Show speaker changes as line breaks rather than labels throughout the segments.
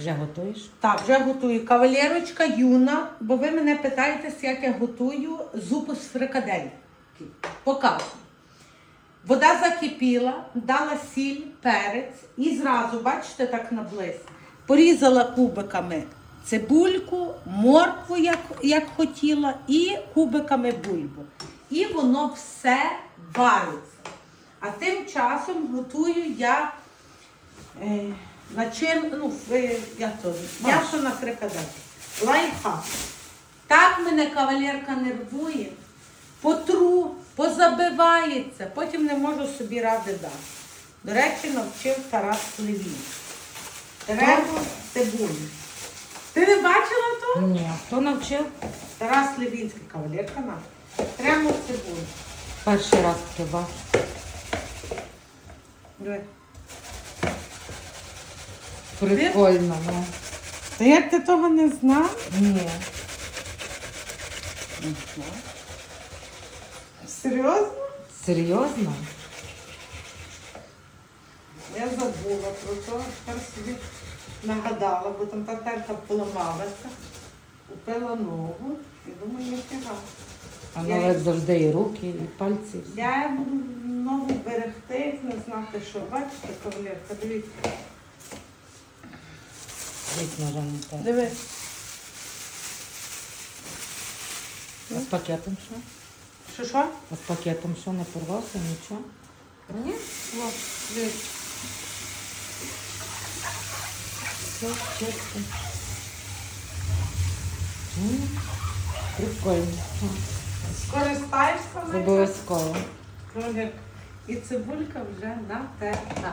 Вже готуєш?
Так, вже готую. Кавалерочка юна, бо ви мене питаєтесь, як я готую зупу з фрикадельки. Показую. Вода закипіла, дала сіль, перець і зразу, бачите, так наблизь, порізала кубиками цибульку, моркву, як, як хотіла, і кубиками бульбу. І воно все вариться. А тим часом готую я е, начин, ну, я то, м'ясо на фрикадельки. Лайфхак. Так мене кавалерка нервує, потру, позабивається, потім не можу собі ради дати. До речі, навчив Тарас Левій. Треба цибулю. Ти не бачила то?
Ні. Хто навчив?
Тарас Левінський, кавалерка наша. Прямо цибулю.
Перший раз таке бачу. Прикольно, ну.
Та як ти того не знав?
Ні.
Серйозно?
Серйозно?
Я забула про то, тепер собі нагадала, бо там та терка поламалася, купила нову і думаю, ніфіга.
А
Я-
як завжди і руки, і пальці.
Я буду нову берегти, як не знати, що бачите, кавалерка, дивіться.
Вже не те.
Дивись.
А з пакетом що?
Що що?
А з пакетом що не порвався, нічого?
Ні? От, дивись.
Все, чисто. М, Прикольно.
Скористаєшся нею?
Обов'язково.
Кавалерка. І цибулька вже натерта.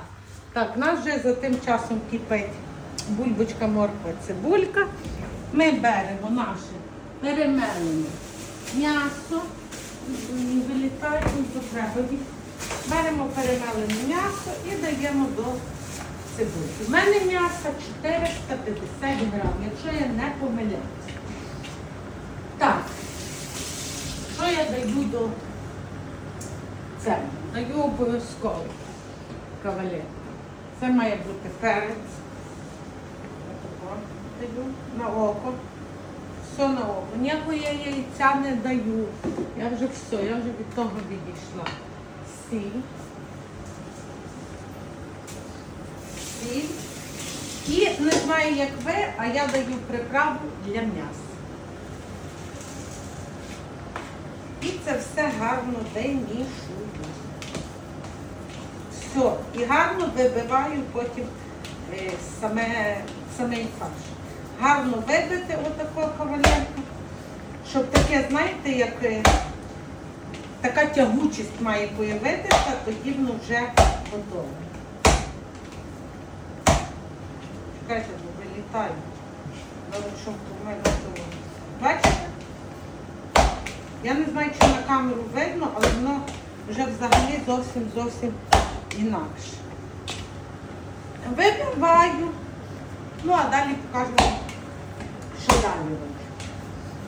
Так, в нас вже за тим часом кипить бульбочка, морква, цибулька. Ми беремо наше перемелене м'ясо, ну, то треба. Беремо перемелене м'ясо і даємо до цибульки. У мене м'ясо 450 грам, якщо я не помиляюся. Так, що я даю до це? Даю обов'язково кавалер. Це має бути перець. Даю на око. Все на око. Ніякого я яйця не даю. Я вже все, я вже від того відійшла. Сіль. Сіль. І не знаю, як ви, а я даю приправу для м'яса. І це все гарно вимішую. Все. І гарно вибиваю потім е, саме, самий фарш. Гарно вибити отако кавалерку, щоб таке, знаєте, як е, така тягучість має появитися, тоді воно вже готове. Чекайте, бо вилітаю. Добре, що в мене готово. Бачите? Я не знаю, чи на камеру видно, але воно вже взагалі зовсім зовсім інакше. Вибиваю. Ну, а далі покажу, що далі робити.